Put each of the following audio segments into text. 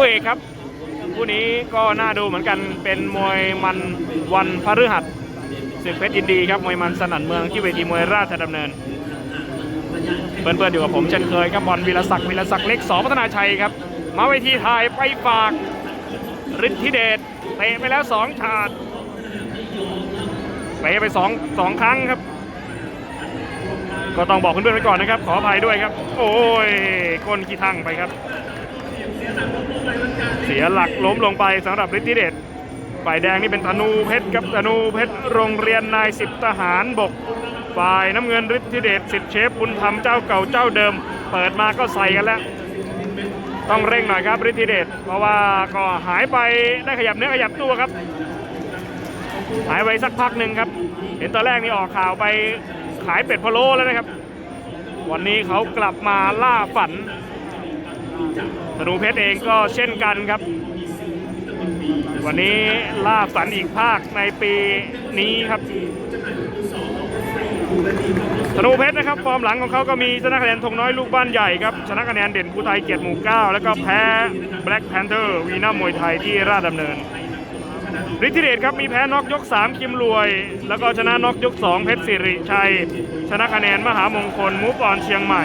คู่เอกครับคู่นี้ก็น่าดูเหมือนกันเป็นมวยมันวันพฤหัสศึกเพชรยินดีครับมวยมันสนั่นเมืองที่เวทีมวยราชดำเนินเพื่อนๆอยู่กับผมเช่นเคยครับบอลวิรศักดิ์วิรศักดิ์เล็กสอพัฒนาชัยครับ มาเวทีถ่ายไปฝากฤทธิเดชเตะไปแล้วสองฉาดเตะไปสองสองครั้งครับ ก็ต้องบอกเพื่อนๆไว้ก่อนนะครับ ขออภัยด้วยครับ โอ้ยก้นขี้ทั้งไปครับ สียหลักล้มลงไปสำหรับฤทธิเดชฝ่ายแดงนี่เป็นธนูเพชรครับธนูเพชรโรงเรียนนายสิบทหารบก ฝ่ายน้ำเงินฤทธิเดชสิทธิเชฟบุญธรรมเจ้าเก่าเจ้าเดิม เปิดมาก็ใส่กันแล้ว ต้องเร่งหน่อยครับฤทธิเดชเพราะว่าก็หายไปได้ขยับเนื้อขยับตัวครับ หายไปสักพักหนึ่งครับ เห็นตอนแรกนี่ออกข่าวไปขายเป็ดพะโล้แล้วนะครับ วันนี้เขากลับมาล่าฝัน ธนูเพชรเองก็เช่นกันครับ วันนี้ล่าฝันอีกภาคในปีนี้ครับธนูเพชรนะครับ ฟอร์มหลังของเขาก็มีชนะคะแนนธงน้อยลูกบ้านใหญ่ครับ ชนะคะแนนเด่นผู้ไทยเกียรติหมู่เก้าแล้วก็แพ้ Black Panther วีน่ามวยไทยที่ราชดำเนินฤทธิเดชครับมีแพ้น็อกยก 3 คิมรวย แล้วก็ชนะน็อกยก 2 เพชรสิริชัย ชนะคะแนนมหามงคลมูฟออนเชียงใหม่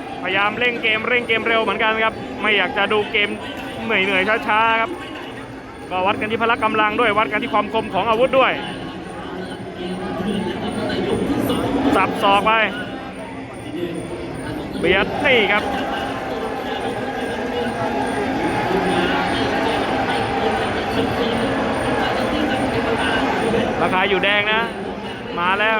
พยายามเร่งเกมเร่งเกมเร็วเหมือนกันครับ ไม่อยากจะดูเกมเหนื่อยเหนื่อยๆช้าๆครับ ก็วัดกันที่พละกำลังด้วยวัดกันที่ความคมของอาวุธด้วย สับศอกไปเบียดนี่ครับราคาอยู่แดงนะ มาแล้ว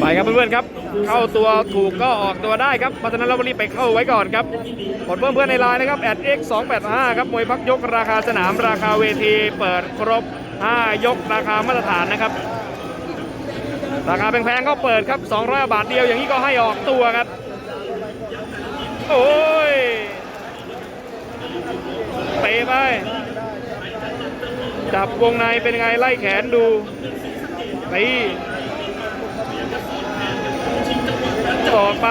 ไปครับเพื่อนๆครับ เข้าตัวถูกก็ออกตัวได้ครับเพราะฉะนั้นเรารีบไปเข้าไว้ก่อนครับกดเพิ่มเพื่อนในไลน์นะครับ x 2 8 5ครับมวยพักยกราคาสนามราคาเวทีเปิดครบ 5 ยกราคามาตรฐานนะครับ ราคาแพงๆก็เปิดครับ200บาทเดียวอย่างนี้ก็ให้ออกตัวครับ โอ้ยเตะไปจับวงในเป็นไงไล่แขนดูตี สอกไป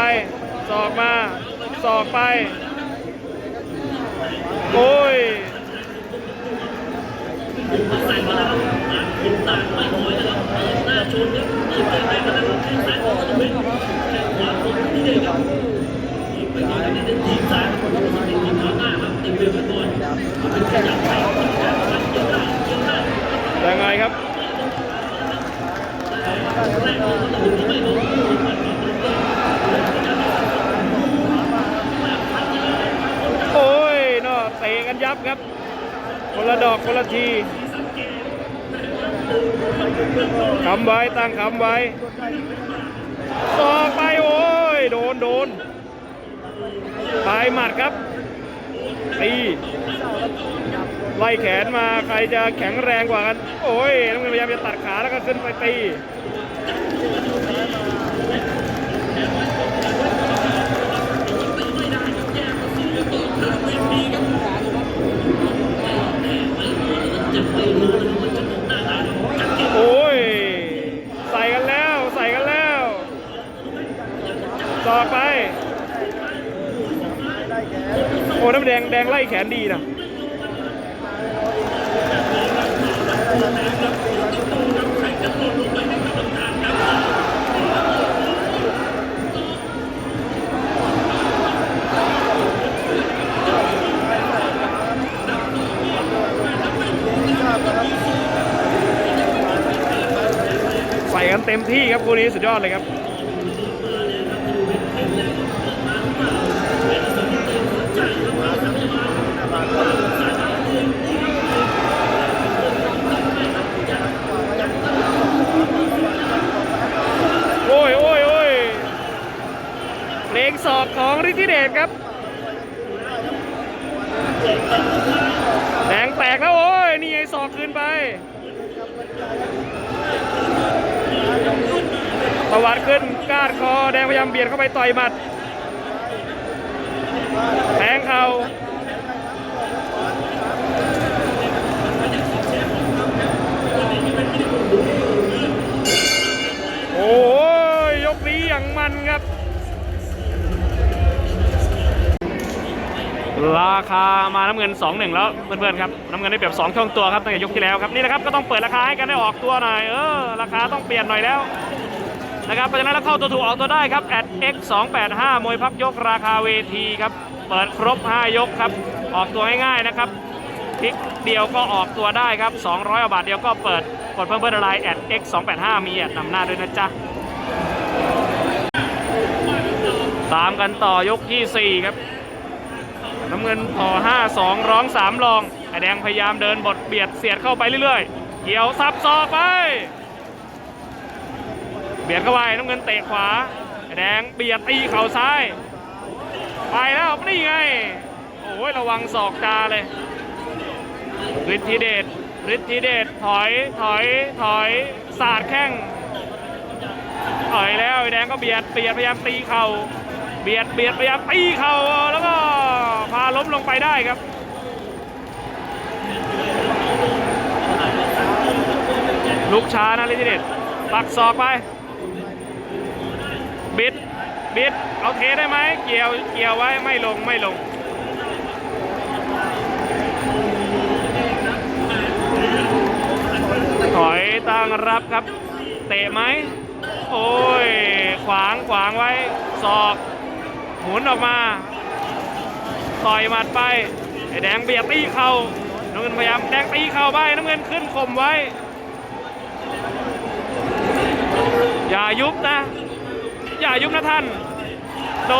สอกมาสอกไป โอ้ยยังไงครับ โอ้ยเนาะเตะกันยับ ครับ คนละดอกคนละทีคำไว้ตั้งคำไว้สอกไปโอ้ยโดนโดนปลายหมัดครับตีไล่แขนมาใครจะแข็งแรงกว่ากัน โอ้ยต้องพยายามจะตัดขาแล้วก็ขึ้นไปตี ล่แขนดีนะใส่กันเต็มที่ครับคู่นี้สุดยอดเลยครับ ดครับ แดงแตกแล้วโอ้ย นี่ไอ้สอกคืนไป ประวัติขึ้นก้านคอ แดงพยายามเบียดเข้าไปต่อยหมัด แทงเข่า ราคามาน้ำเงิน 2-1 แล้วเพื่อนๆครับน้ำเงินได้เปรียบ2ช่องตัวครับตั้งแต่ยกที่แล้วครับนี่นะครับก็ต้องเปิดราคาให้กันได้ออกตัวหน่อยเออราคาต้องเปลี่ยนหน่อยแล้วนะครับเพราะฉะนั้นเราเข้าตัวถูกออกตัวได้ครับ at x 2 8 5มวยพักยกราคาเวทีครับเปิดครบ 5 ยกครับออกตัวง่ายๆนะครับคลิกเดียวก็ออกตัวได้ครับ 200บาทเดียวก็เปิดกดเพิ่มเบอร์อะไร at x 2 8 5มีแอดนำหน้าด้วยนะจ๊ะตามกันต่อยกที่ 4 ครับ น้ำเงินต่อ 5 2 ร้อง 3 รองไอแดงพยายามเดินบทเบียดเสียดเข้าไปเรื่อยๆ เกี่ยวซับซอไป เบียดเข้าไปน้ำเงินเตะขวาไอแดงเบียดตีเข่าซ้าย ไปแล้วนี่ไง โอ้ยระวังศอกจาเลยฤทธิเดชฤทธิเดชถอยถอยถอยสาดแข้งถอยแล้วไอแดงก็เบียดเบียดพยายามตีเข่าเบียดเบียดพยายามตีเข่าแล้วก็ พาล้มลงไปได้ครับลุกช้านะลิทิเดชปักศอกไป บิด บิด เอาเทได้ไหม เกี่ยว เกี่ยวไว้ ไม่ลง ไม่ลง ถอยตั้งรับครับ เตะไหม โอ้ย ขวาง ขวางไว้ ศอก หมุนออกมา ต่อยหมัดไปไอ้แดงเบียดตีเข่าน้ำเงินพยายามแดงตีเข่าไปน้ำเงินขึ้นข่มไว้ อย่ายุบนะ อย่ายุบนะท่าน โด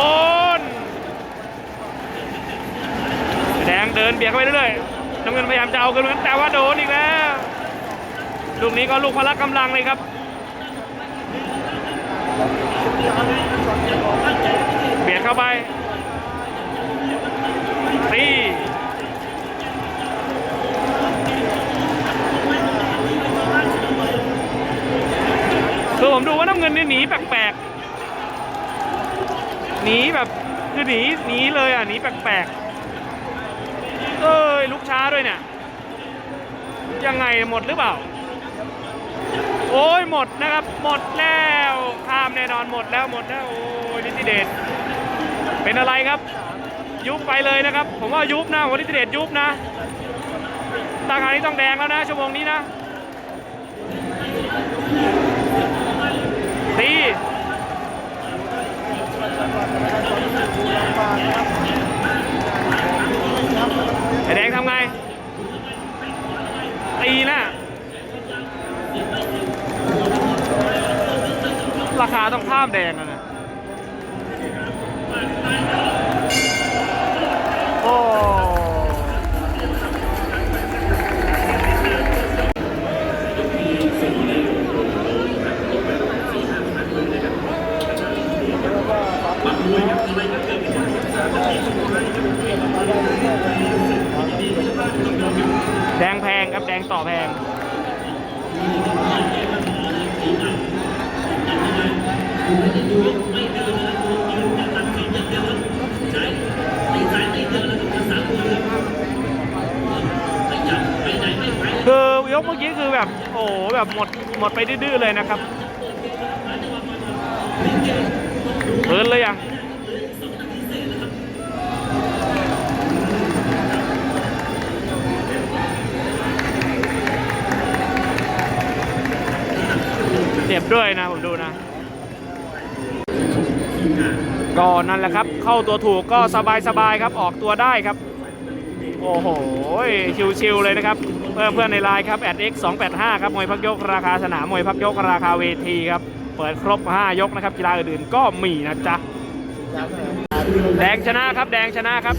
นแดงเดินเบียดเข้าไปเรื่อยๆน้ำเงินพยายามจะเอาคืนเหมือนกันแต่ว่าโดนอีกแล้วลูกนี้ก็ลูกพละกำลังเลยครับเบียดเข้าไปตีคือ ผมดูว่าน้ำเงินนี่หนีแปลกๆหนีแบบคือหนีหนีเลยอะหนีแปลกๆเอ้ยลุกช้าด้วยเนี่ยยังไงหมดหรือเปล่า โอ้ยหมดนะครับ หมดแล้วข้ามแน่นอนหมดแล้วหมดแล้วโอ้ยนิติเดชเป็นอะไรครับ ยุบไปเลยนะครับ ผมว่ายุบนะวันนิติเดชยุบนะตางานี้ต้องแดงแล้วนะชั่วโมงนี้นะ ตีไอแดงทำไง ตีนะราคาต้องข้ามแดงนะ ต่อแพงคือยกเมื่อกี้คือแบบโอ้โหแบบหมดหมดไปดื้อเลยนะครับเพินเลยยัง ด้วยนะผมดูนะ ก็นั่นแหละครับ เข้าตัวถูกก็สบายๆครับออกตัวได้ครับ โอ้โห ชิวๆเลยนะครับเพื่อนเพื่อนในไลน์ครับ x 2 8 5ครับมวยพักยกราคาสนามมวยพักยกราคาเวทีครับ เปิดครบ 5 ยกนะครับกีฬาอื่นๆก็มีนะจ๊ะแดงชนะครับแดงชนะครับ